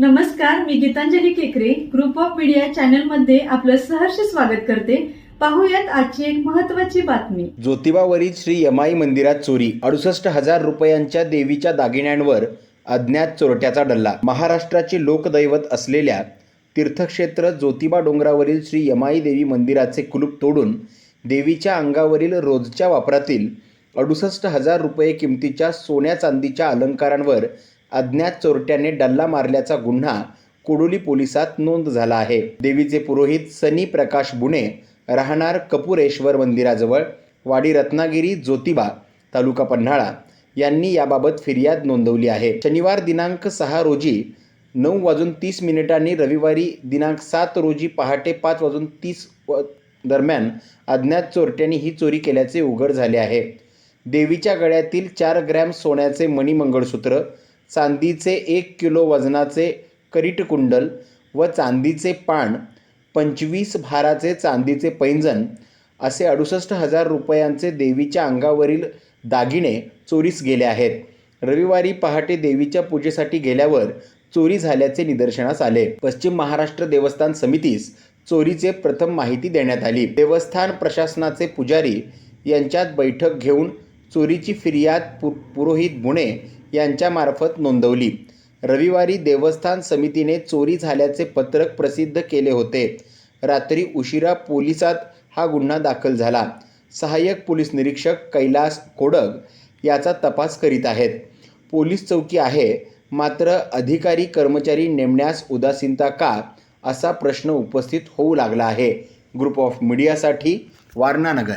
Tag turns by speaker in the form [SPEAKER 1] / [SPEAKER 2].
[SPEAKER 1] नमस्कार मी गीतांजली केकरे. Group of media चॅनलमध्ये आपलं सहर्ष स्वागत करते. पाहूयात आजची एक महत्वाची बातमी.
[SPEAKER 2] ज्योतिबावरील श्री यमाई मंदिरात चोरी अडुसष्ट हजार रुपयांच्या देवीच्या दागिन्यांवर अज्ञात चोरट्याचा डल्ला. महाराष्ट्राचे लोकदैवत असलेल्या तीर्थक्षेत्र ज्योतिबा डोंगरावरील श्री यमाई देवी मंदिराचे कुलूप तोडून देवीच्या अंगावरील रोजच्या वापरातील अडुसष्ट हजार रुपये किमतीच्या सोन्या चांदीच्या अलंकारांवर अज्ञात चोरट्याने डल्ला मारल्याचा गुन्हा कुडुली पोलिसात नोंद झाला आहे. देवीचे पुरोहित सनी प्रकाश बुणे राहणार कपुरेश्वर मंदिराजवळ वाडी रत्नागिरी ज्योतिबा तालुका पन्हाळा यांनी याबाबत फिर्याद नोंदवली आहे. शनिवार दिनांक सहा रोजी नऊ वाजून तीस मिनिटांनी रविवारी दिनांक सात रोजी पहाटे पाच वाजून तीस व दरम्यान अज्ञात चोरट्यांनी ही चोरी केल्याचे उघड झाले आहे. देवीच्या गळ्यातील चार ग्रॅम सोन्याचे मणिमंगळसूत्र चांदीचे एक किलो वजनाचे करीटकुंडल व चांदीचे पान पंचवीस भाराचे चांदीचे पैंजण असे अडुसष्ट हजार रुपयांचे देवीच्या अंगावरील दागिने चोरीस गेले आहेत. रविवारी पहाटे देवीच्या पूजेसाठी गेल्यावर चोरी झाल्याचे निदर्शनास आले. पश्चिम महाराष्ट्र देवस्थान समितीस चोरीचे प्रथम माहिती देण्यात आली. देवस्थान प्रशासनाचे पुजारी यांच्यात बैठक घेऊन चोरीची फिर्याद पु पुरोहित बुणे यांच्यामार्फत नोंदवली. रविवारी देवस्थान समितीने चोरी झाल्याचे पत्रक प्रसिद्ध केले होते. रात्री उशिरा पोलिसात हा गुन्हा दाखल झाला. सहाय्यक पोलीस निरीक्षक कैलास कोडग याचा तपास करीत आहेत. पोलीस चौकी आहे. मात्र अधिकारी कर्मचारी नेमण्यास उदासीनता का? असा प्रश्न उपस्थित होऊ लागला आहे. ग्रुप ऑफ मीडियासाठी वारणानगर